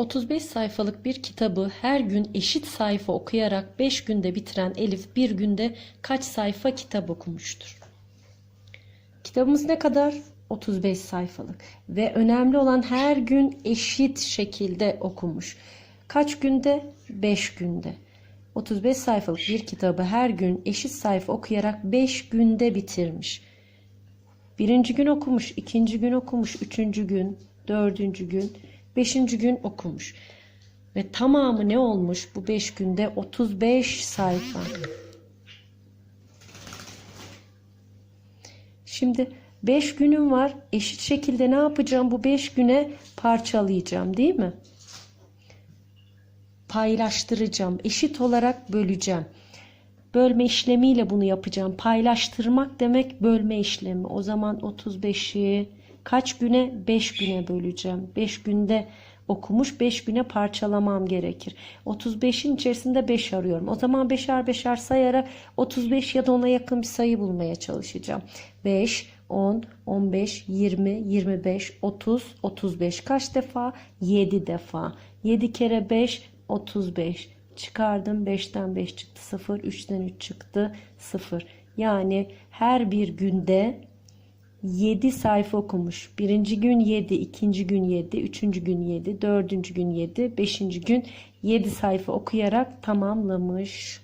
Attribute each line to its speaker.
Speaker 1: 35 sayfalık bir kitabı her gün eşit sayfa okuyarak 5 günde bitiren Elif bir günde kaç sayfa kitap okumuştur? Kitabımız ne kadar? 35 sayfalık ve önemli olan her gün eşit şekilde okumuş. Kaç günde? 5 günde. 35 sayfalık bir kitabı her gün eşit sayfa okuyarak 5 günde bitirmiş. Birinci gün okumuş, ikinci gün okumuş, üçüncü gün, dördüncü gün, beşinci gün okumuş. Ve tamamı ne olmuş bu beş günde? 35 sayfa. Şimdi 5 günüm var. Eşit şekilde ne yapacağım? Bu 5 güne parçalayacağım değil mi? Paylaştıracağım. Eşit olarak böleceğim. Bölme işlemiyle bunu yapacağım. Paylaştırmak demek bölme işlemi. O zaman 35'i kaç güne? 5 güne böleceğim. 5 günde okumuş 5 güne parçalamam gerekir. 35'in içerisinde 5 arıyorum. O zaman beşer beşer sayarak 35 ya da ona yakın bir sayı bulmaya çalışacağım. 5, 10, 15, 20, 25, 30, 35. Kaç defa? 7 defa. 7 kere 5, 35. Çıkardım 5'ten 5 çıktı 0, 3'ten 3 çıktı 0. Yani her bir günde 7 sayfa okumuş. Birinci gün 7, ikinci gün 7, üçüncü gün 7, dördüncü gün 7, beşinci gün 7 sayfa okuyarak tamamlamış.